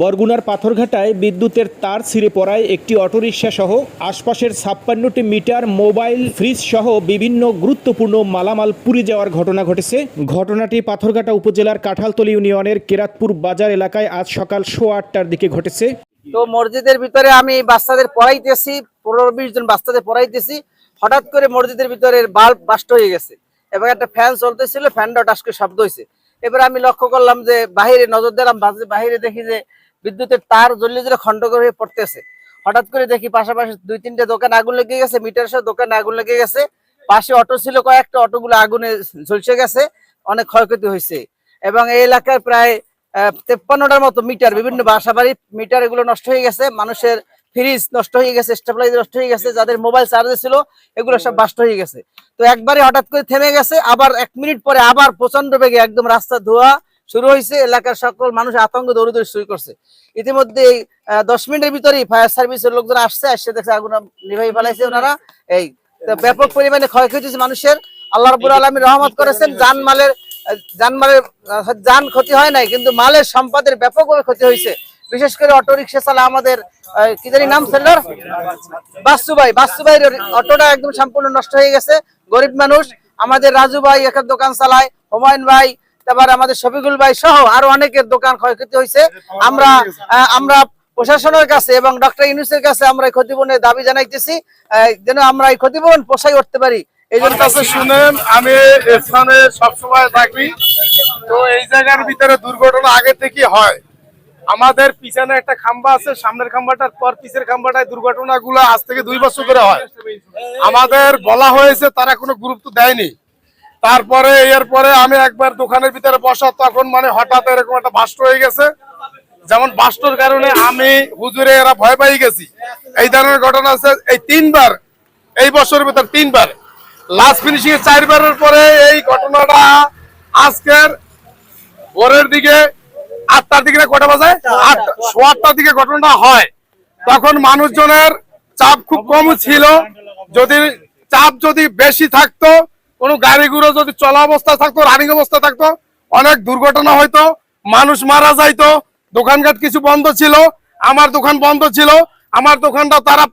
বরগুনার পাথরঘাটায় বিদ্যুতের তার ছিঁড়ে পড়ায় একটি অটোরিকশা সহ আশপাশের ছাপ্পান্নটি মিটার, মোবাইল, ফ্রিজ সহ বিভিন্ন গুরুত্বপূর্ণ মালামাল পুড়ে যাওয়ার ঘটনা ঘটেছে। ঘটনাটি পাথরঘাটা উপজেলার কাঁঠালতলী ইউনিয়নের কেরাতপুর বাজার এলাকায় আজ সকাল সোয়া আটটার দিকে ঘটেছে। তো মসজিদের ভিতরে আমি বাচ্চাদের পড়াইতেছি, পনেরো বিশ জন বাচ্চাদের পড়াইতেছি। হঠাৎ করে মসজিদের ভিতরে বাল্ব বাস্ট হয়ে গেছে এবং একটা ফ্যান চলতেছিল, ফ্যানটা টাস করে শব্দ হয়েছে। এবার আমি লক্ষ্য করলাম যে বাহিরে নজর দিলাম বাহিরে দেখি যে বিদ্যুতের তার জ্বলিয়ে জ্বলে খন্ড করে হয়ে পড়তেছে। হঠাৎ করে দেখি পাশাপাশি দুই তিনটে দোকান আগুন লেগে গেছে, মিটার সহ দোকানে আগুন লেগে গেছে। পাশে অটো ছিল, কয়েকটা অটোগুলো আগুনে ঝলসে গেছে, অনেক ক্ষয়ক্ষতি হয়েছে। এবং এই এলাকার প্রায় তেপ্পান্নটার মতো মিটার, বিভিন্ন বাসা বাড়ির মিটার এগুলো নষ্ট হয়ে গেছে, মানুষের ফ্রিজ নষ্ট হয়ে গেছে, স্টেবিলাইজার নষ্ট হয়ে গেছে, যাদের মোবাইল চার্জে ছিল, এগুলো সব বাস্ট হয়ে গেছে। তো একবারে হঠাৎ করে থেমে গেছে, আবার এক মিনিট পরে আবার প্রচণ্ড বেগে একদম রাস্তা ধোয়া শুরু হয়েছে এলাকার সকল মানুষ আতঙ্ক দৌড়দৌড়ি শুরু করছে। ইতিমধ্যে দশ মিনিটের ভিতরেই ফায়ার সার্ভিসের লোকজন আসছে আসছে দেখছে আগুন নিভাই ফেলাইছে ওনারা। এই ব্যাপক পরিমাণে ক্ষয়ক্ষতি হয়েছে মানুষের। আল্লাহ রবুল আলমী রহমত করেছেন জানমালের আহ, জান ক্ষতি হয় নাই কিন্তু মালের সম্পদের ব্যাপকভাবে ক্ষতি হয়েছে। বিশেষ করে অটো রিক্সা চালা আমাদের কি জানি নাম সেল্লার বাসু ভাই বাসু ভাইয়ের অটোটা একদম সম্পূর্ণ নষ্ট হয়ে গেছে। গরিব মানুষ আমাদের রাজু ভাই একটা দোকান চালায় হুমায়ুন ভাই তারপর আমাদের শফিকুল ভাই সহ আরও অনেকের দোকান ক্ষয়ক্ষতি হয়েছে। আমরা আমরা প্রশাসনের কাছে এবং ডক্টর ইউনুসের কাছে আমরা এই ক্ষতিপূরণের দাবি জানাইতেছি। যেন আমরা এই ক্ষতিপূরণ পোষাই উঠতে পারি। আমি সবসময় তো এই জায়গার ভিতরে দুর্ঘটনা আগে থেকে হয়। আমাদের পিছনে একটা খাম্বা আছে, সামনের খাম্বাটার পর খাম্বাটায় আজ থেকে দুই বছর হয়। আমাদের বলা হয়েছে, তারা কোনো গুরুত্ব দেয়নি। তারপরে এরপরে আমি একবার দোকানের ভিতরে বসা, তখন মানে হঠাৎ এরকম একটা ভাষ্ট হয়ে গেছে। যেমন বাস্টর কারণে আমি হুজুরে এরা ভয় পাই গেছি। এই ধরনের ঘটনা আছে, এই তিনবার, এই বছরের ভিতর তিনবার। লাস্ট ফিনিশিং এর চারবারের পরে এই ঘটনাটা আজকের ভোরের দিকে আটটার দিকে কটা বাজে? আটটা আটটার দিকে ঘটনাটা হয়। তখন মানুষজনের চাপ খুব কম ছিল। যদি চাপ যদি বেশি থাকতো কোনো গাড়িগুলো যদি চলা অবস্থা থাকতো রানিং অবস্থা থাকতো, অনেক দুর্ঘটনা হয়তো মানুষ মারা যাইতো দোকানঘাট কিছু বন্ধ ছিল, আমার দোকান বন্ধ ছিল, আমার দোকানটা তারা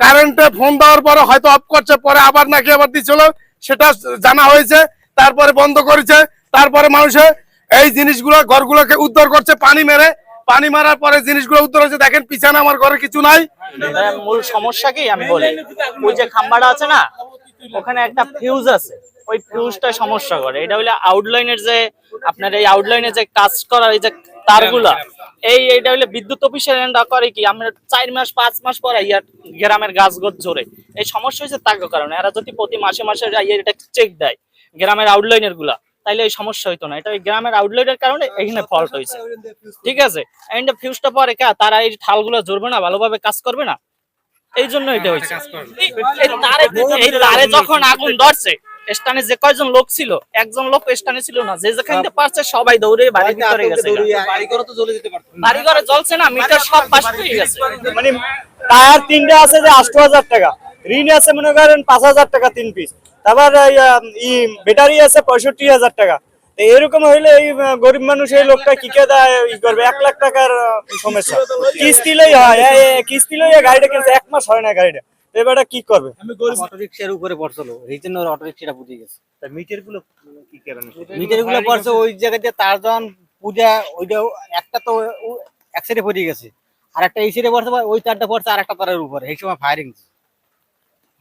কারেন্টে ফোন দেওয়ার পরে হয়তো অফ করছে, পরে আবার নাকি আবার দিছিল, সেটা জানা হয়েছে, তারপরে বন্ধ করেছে, তারপরে মানুষে এই জিনিসগুলো ঘরগুলোকে উদ্ধার করছে, পানি মেরে, পানি মারার পরে জিনিসগুলো উদ্ধার হচ্ছে দেখেন পিছনে আমার ঘরে কিছু নাই। মূল সমস্যা কি? আমি বলি, ওই যে খাম্বাটা আছে না, ওখানে একটা ফিউজ আছে। ওই ফিউজটা সমস্যা করে। এটা হলো আউটলাইনের যে আপনার এই আউটলাইনে যে কাজ করার এই যে তারগুলা, এই এটা হলো বিদ্যুৎ অফিসের এন্ডা করে কি? আমরা চার মাস, পাঁচ মাস পরে ইয়ার গ্রামের গাছ গোছ ঝরে। এই সমস্যা হয়েছে তার কারণে। এরা যদি প্রতি মাসে মাসে এটা চেক দেয় গ্রামের আউটলাইনেরগুলা তাইলে এই সমস্যা হইতো না। এটা ওই গ্রামের আউটলাইনের কারণে এখানে ফল্ট হয়েছে ঠিক আছে? এন্ড ফিউজটা পরে কা, তারা এই ঠালগুলো জ্বলবে না, ভালোভাবে কাজ করবে না। এই জন্য এটা হয়েছে তারে যখন আগুন ধরছে স্টানে যে কয়জন লোক ছিল একজন লোক স্টানে ছিল না। যে যেখানে পারছে সবাই দৌড়ে বাড়ির ভিতরে গেছে বাড়ি ঘরে জ্বলছে না মিটার সব পাশ হয়ে গেছে। মানে টায়ার তিনটে আছে যে আষ্ট হাজার টাকা। ঋণ আছে মনে করেন পাঁচ হাজার টাকা তিন পিস তারপর ই ব্যাটারি আছে পঁয়ষট্টি হাজার টাকা। এরকম হইলে এই গরিব মানুষ এই লোকটা কি কে দেয় ই করবে? এক লাখ টাকার সমস্যা। কিস্তি লই হয় কিস্তি লইয়া গাড়িটা কিনছে এক মাস হয় না গাড়িটা। এবারটা কি করবে? অটোরিক্সার উপরে পড়ছিল এই জন্য গেছে। মিটারগুলো কি কারণে? মিটারগুলো পড়ছে ওই জায়গাতে তার যখন পূজা ওইটা একটা তো এক সাইডে পড়ে গেছে। আর একটা এই সাইডে পড়ছে ওই তারটা পড়ছে আর একটা তারের উপরে। এই সময় ফায়ারিং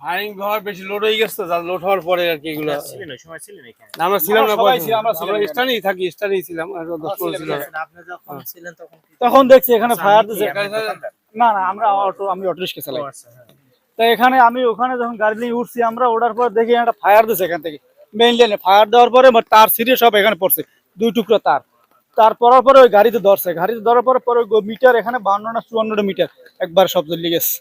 হারিং হওয়ার বেশি লোড হয়ে গেছে যা লোড হওয়ার পরে আর কি এগুলো ছিলেন সময় ছিলেন এখানে। আমরা ছিলাম না সবাই ছিলাম, আমরা ছিলাম। স্টানেই থাকি স্টানেই ছিলাম আর দশ পনেরো ছিলাম। আপনি যখন ছিলেন তখন তখন দেখছি এখানে ফায়ার দিছে। না না আমরা অটো আমি অটো রিক্সা চালাই তো এখানে আমি ওখানে যখন গাড়ি নিয়ে উঠছি, আমরা ওঠার পর দেখি একটা ফায়ার দিচ্ছে এখান থেকে। মেইন লাইনে ফায়ার দেওয়ার পরে তার সিঁড়ি সব এখানে পড়ছে, দুই টুকরো তার। তার পরে ওই গাড়িতে ধরছে। গাড়িতে ধরার পরে পরে মিটার এখানে বান্ন না চুয়ান্নটা মিটার একবার শব্দ লিগেছে গেছে